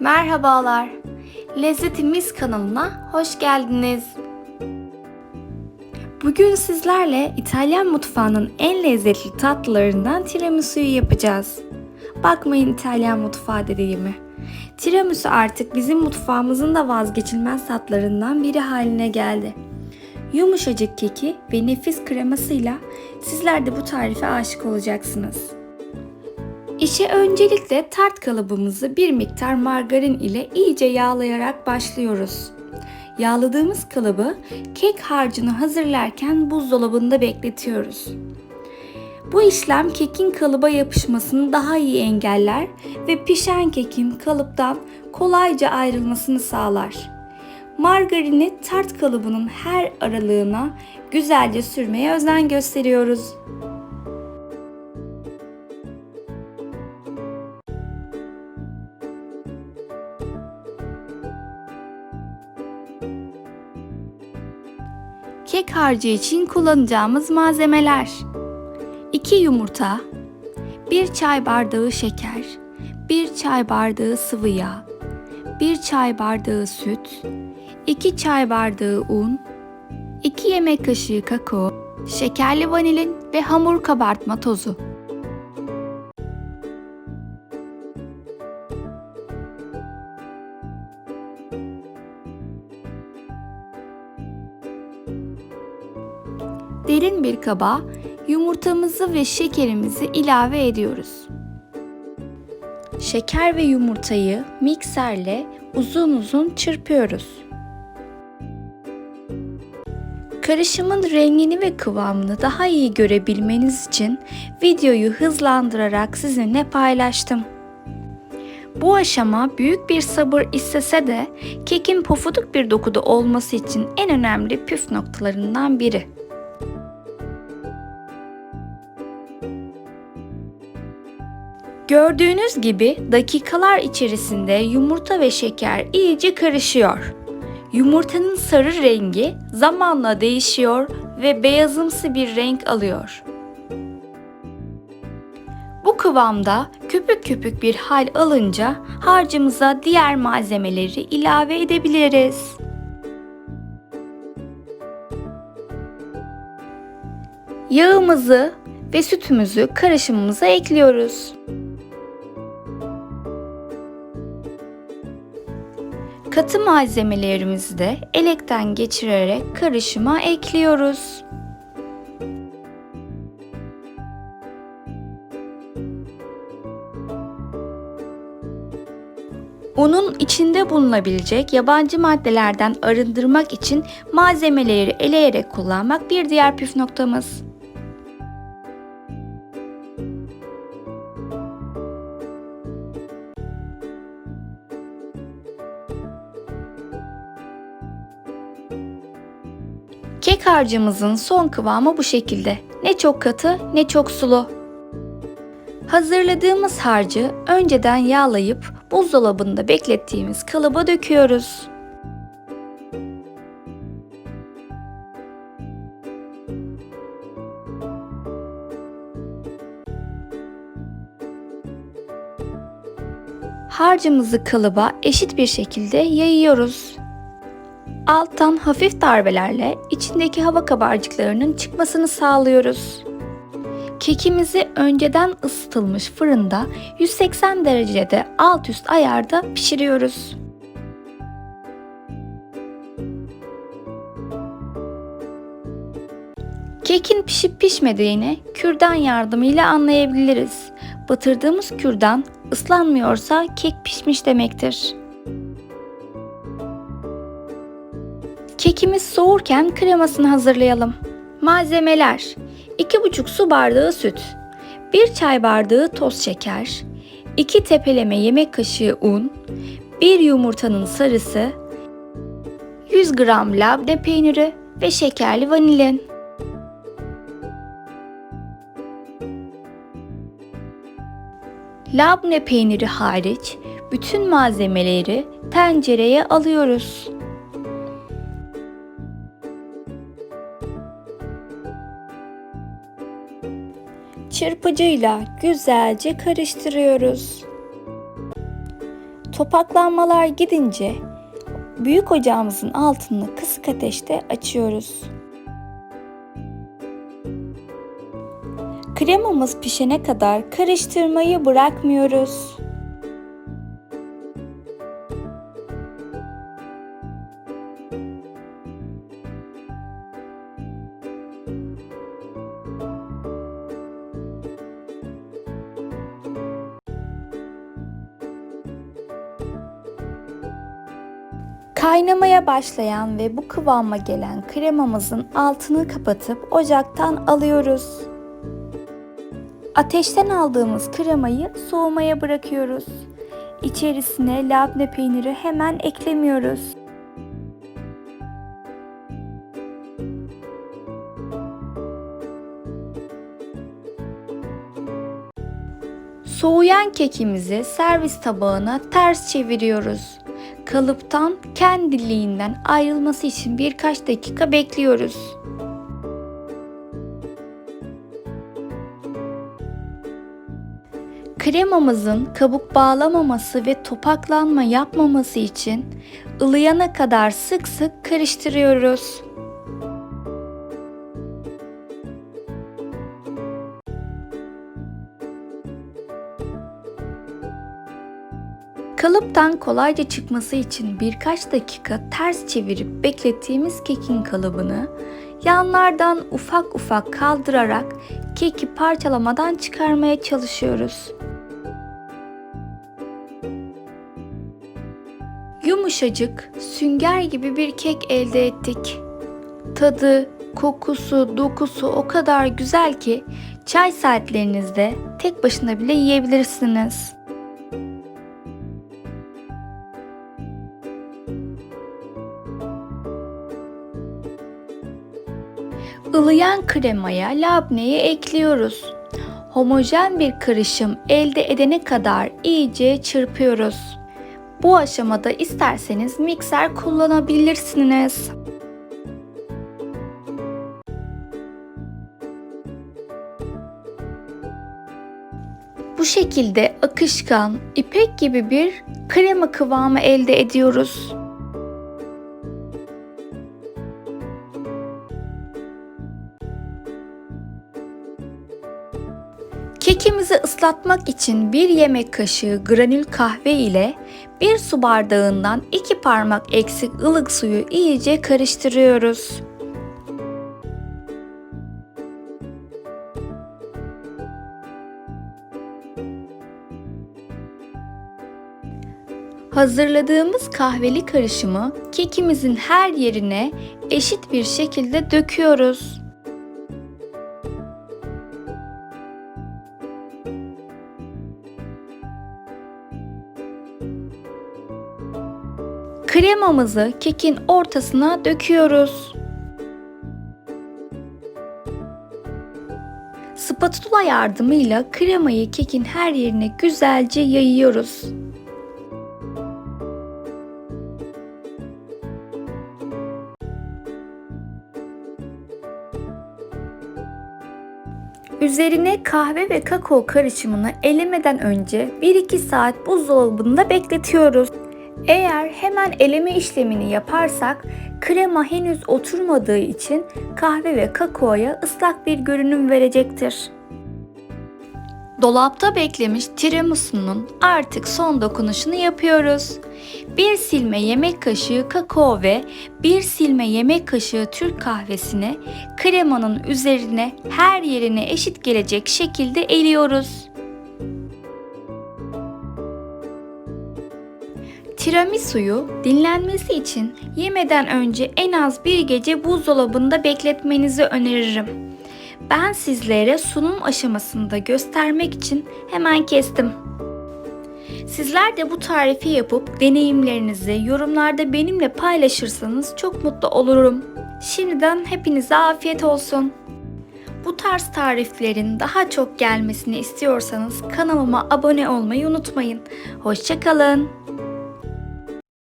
Merhabalar. Lezzetimiz kanalına hoş geldiniz. Bugün sizlerle İtalyan mutfağının en lezzetli tatlılarından tiramisu'yu yapacağız. Bakmayın İtalyan mutfağı dediğimi. Tiramisu artık bizim mutfağımızın da vazgeçilmez tatlarından biri haline geldi. Yumuşacık keki ve nefis kremasıyla sizler de bu tarife aşık olacaksınız. İşe öncelikle tart kalıbımızı bir miktar margarin ile iyice yağlayarak başlıyoruz. Yağladığımız kalıbı kek harcını hazırlarken buzdolabında bekletiyoruz. Bu işlem kekin kalıba yapışmasını daha iyi engeller ve pişen kekin kalıptan kolayca ayrılmasını sağlar. Margarini tart kalıbının her aralığına güzelce sürmeye özen gösteriyoruz. Kek harcı için kullanacağımız malzemeler. 2 yumurta 1 çay bardağı şeker 1 çay bardağı sıvı yağ 1 çay bardağı süt 2 çay bardağı un 2 yemek kaşığı kakao şekerli vanilin ve hamur kabartma tozu Derin bir kaba yumurtamızı ve şekerimizi ilave ediyoruz. Şeker ve yumurtayı mikserle uzun uzun çırpıyoruz. Karışımın rengini ve kıvamını daha iyi görebilmeniz için videoyu hızlandırarak sizinle paylaştım. Bu aşama büyük bir sabır istese de kekin pofuduk bir dokuda olması için en önemli püf noktalarından biri. Gördüğünüz gibi dakikalar içerisinde yumurta ve şeker iyice karışıyor. Yumurtanın sarı rengi zamanla değişiyor ve beyazımsı bir renk alıyor. Bu kıvamda köpük köpük bir hal alınca harcımıza diğer malzemeleri ilave edebiliriz. Yağımızı ve sütümüzü karışımımıza ekliyoruz. Katı malzemelerimizi de elekten geçirerek karışıma ekliyoruz. Unun içinde bulunabilecek yabancı maddelerden arındırmak için malzemeleri eleyerek kullanmak bir diğer püf noktamız. Harcımızın son kıvamı bu şekilde. Ne çok katı ne çok sulu. Hazırladığımız harcı önceden yağlayıp buzdolabında beklettiğimiz kalıba döküyoruz. Harcımızı kalıba eşit bir şekilde yayıyoruz. Alttan hafif darbelerle içindeki hava kabarcıklarının çıkmasını sağlıyoruz. Kekimizi önceden ısıtılmış fırında 180 derecede alt üst ayarda pişiriyoruz. Kekin pişip pişmediğini kürdan yardımıyla anlayabiliriz. Batırdığımız kürdan ıslanmıyorsa kek pişmiş demektir. Kekimiz soğurken kremasını hazırlayalım. Malzemeler 2,5 su bardağı süt, 1 çay bardağı toz şeker, 2 tepeleme yemek kaşığı un, 1 yumurtanın sarısı, 100 gram labne peyniri ve şekerli vanilin. Labne peyniri hariç bütün malzemeleri tencereye alıyoruz. Çırpıcıyla güzelce karıştırıyoruz. Topaklanmalar gidince büyük ocağımızın altını kısık ateşte açıyoruz. Kremamız pişene kadar karıştırmayı bırakmıyoruz. Kaynamaya başlayan ve bu kıvama gelen kremamızın altını kapatıp ocaktan alıyoruz. Ateşten aldığımız kremayı soğumaya bırakıyoruz. İçerisine labne peyniri hemen eklemiyoruz. Soğuyan kekimizi servis tabağına ters çeviriyoruz. Kalıptan kendiliğinden ayrılması için birkaç dakika bekliyoruz. Kremamızın kabuk bağlamaması ve topaklanma yapmaması için ılıyana kadar sık sık karıştırıyoruz. Kalıptan kolayca çıkması için birkaç dakika ters çevirip beklettiğimiz kekin kalıbını yanlardan ufak ufak kaldırarak keki parçalamadan çıkarmaya çalışıyoruz. Yumuşacık, sünger gibi bir kek elde ettik. Tadı, kokusu, dokusu o kadar güzel ki çay saatlerinizde tek başına bile yiyebilirsiniz. Ilıyan kremaya labneyi ekliyoruz. Homojen bir karışım elde edene kadar iyice çırpıyoruz. Bu aşamada isterseniz mikser kullanabilirsiniz. Bu şekilde akışkan, ipek gibi bir krema kıvamı elde ediyoruz. Kekimizi ıslatmak için bir yemek kaşığı granül kahve ile bir su bardağından iki parmak eksik ılık suyu iyice karıştırıyoruz. Hazırladığımız kahveli karışımı kekimizin her yerine eşit bir şekilde döküyoruz. Kremamızı kekin ortasına döküyoruz. Spatula yardımıyla kremayı kekin her yerine güzelce yayıyoruz. Üzerine kahve ve kakao karışımını elemeden önce 1-2 saat buzdolabında bekletiyoruz. Eğer hemen eleme işlemini yaparsak krema henüz oturmadığı için kahve ve kakaoya ıslak bir görünüm verecektir. Dolapta beklemiş tiramisu'nun artık son dokunuşunu yapıyoruz. Bir silme yemek kaşığı kakao ve bir silme yemek kaşığı Türk kahvesini kremanın üzerine her yerine eşit gelecek şekilde eliyoruz. Tiramisu'yu dinlenmesi için yemeden önce en az bir gece buzdolabında bekletmenizi öneririm. Ben sizlere sunum aşamasında göstermek için hemen kestim. Sizler de bu tarifi yapıp deneyimlerinizi yorumlarda benimle paylaşırsanız çok mutlu olurum. Şimdiden hepinize afiyet olsun. Bu tarz tariflerin daha çok gelmesini istiyorsanız kanalıma abone olmayı unutmayın. Hoşçakalın.